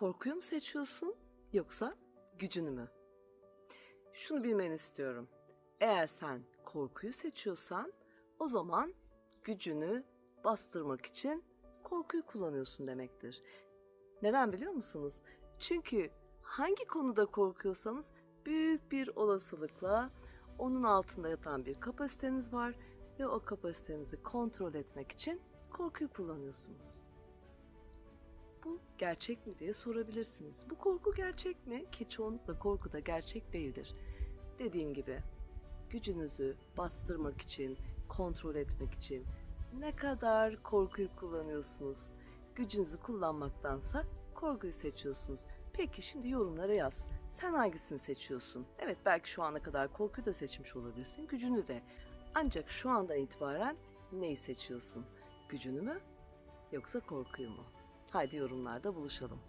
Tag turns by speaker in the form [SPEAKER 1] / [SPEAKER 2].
[SPEAKER 1] Korkuyu mu seçiyorsun yoksa gücünü mü? Şunu bilmeni istiyorum. Eğer sen korkuyu seçiyorsan o zaman gücünü bastırmak için korkuyu kullanıyorsun demektir. Neden biliyor musunuz? Çünkü hangi konuda korkuyorsanız büyük bir olasılıkla onun altında yatan bir kapasiteniz var ve o kapasitenizi kontrol etmek için korkuyu kullanıyorsunuz. Bu gerçek mi diye sorabilirsiniz. Bu korku gerçek mi? Ki çoğunlukla korku da gerçek değildir. Dediğim gibi gücünüzü bastırmak için, kontrol etmek için ne kadar korkuyu kullanıyorsunuz? Gücünüzü kullanmaktansa korkuyu seçiyorsunuz. Peki şimdi yorumlara yaz. Sen hangisini seçiyorsun? Evet belki şu ana kadar korkuyu da seçmiş olabilirsin, gücünü de. Ancak şu andan itibaren neyi seçiyorsun? Gücünü mü yoksa korkuyu mu? Haydi yorumlarda buluşalım.